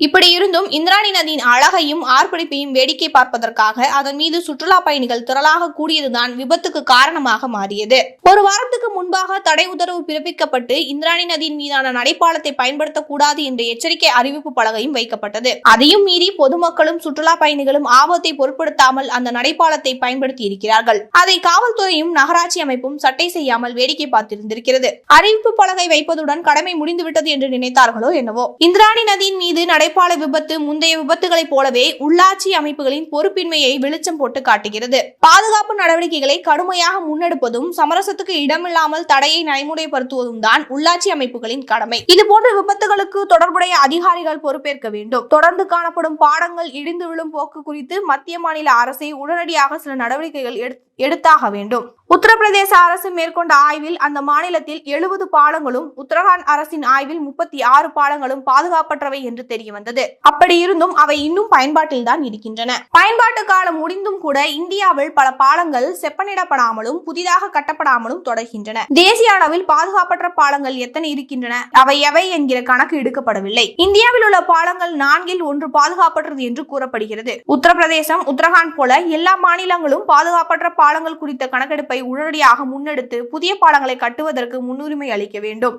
இப்படி இருந்தும் இந்திராணி நதியின் அழகையும் ஆர்ப்பரிப்பையும் வேடிக்கை பார்ப்பதற்காக அதன் மீது சுற்றுலா பயணிகள் திரளாக கூடியதுதான் விபத்துக்கு காரணமாக மாறியது. ஒரு வாரத்துக்கு முன்பாக தடை உத்தரவு பிறப்பிக்கப்பட்டு இந்திராணி நதியின் மீதான நடைபாலத்தை பயன்படுத்தக்கூடாது என்ற எச்சரிக்கை அறிவிப்பு பலகையும் வைக்கப்பட்டது. அதையும் மீறி பொதுமக்களும் சுற்றுலா பயணிகளும் ஆபத்தை பொருட்படுத்தாமல் அந்த நடைப்பாலத்தை பயன்படுத்தி இருக்கிறார்கள். அதை காவல்துறையும் நகராட்சி அமைப்பும் சட்டை செய்யாமல் வேடிக்கை பார்த்திருந்திருக்கிறது. அறிவிப்பு பலகை வைப்பதுடன் கடமை முடிந்துவிட்டது என்று நினைத்தார்களோ என்னவோ. இந்திராணி நதியின் மீது நடைபால விபத்து முந்தைய விபத்துகளைப் போலவே உள்ளாட்சி அமைப்புகளின் பொறுப்பின்மையை வெளிச்சம் போட்டு காட்டுகிறது. பாதுகாப்பு நடவடிக்கைகளை கடுமையாக முன்னெடுப்பதும் சமரசத்துக்கு இடமில்லாமல் தடையை நடைமுறைப்படுத்துவதும் தான் உள்ளாட்சி அமைப்புகளின் கடமை. இதுபோன்ற விபத்துகளுக்கு தொடர்புடைய அதிகாரிகள் பொறுப்பேற்க வேண்டும். தொடர்ந்து காணப்படும் பாடங்கள் இடிந்து விழும் போக்கு குறித்து மத்திய மாநில அரசை உடனடியாக சில நடவடிக்கைகள் எடுத்தாக வேண்டும். உத்தரப்பிரதேச அரசு மேற்கொண்ட ஆய்வில் அந்த மாநிலத்தில் எழுபது பாலங்களும் உத்தரகாண்ட் அரசின் ஆய்வில் முப்பத்தி ஆறு பாலங்களும் பாதுகாப்பற்றவை என்று தெரிய வந்தது. அப்படி இருந்தும் அவை இன்னும் பயன்பாட்டில் தான் இருக்கின்றன. பயன்பாட்டு காலம் முடிந்தும் கூட இந்தியாவில் பல பாலங்கள் செப்பனிடப்படாமலும் புதிதாக கட்டப்படாமலும் தொடர்கின்றன. தேசிய அளவில் பாதுகாப்பற்ற பாலங்கள் எத்தனை இருக்கின்றன? அவை எவை என்கிற கணக்கு எடுக்கப்படவில்லை. இந்தியாவில் உள்ள பாலங்கள் நான்கில் ஒன்று பாதுகாப்பற்றது என்று கூறப்படுகிறது. உத்தரப்பிரதேசம் உத்தரகாண்ட் போல எல்லா மாநிலங்களும் பாதுகாப்பற்ற பாலங்கள் குறித்த கணக்கெடுப்பை உடனடியாக முன்னெடுத்து புதிய பாலங்களை கட்டுவதற்கு முன்னுரிமை அளிக்க வேண்டும்.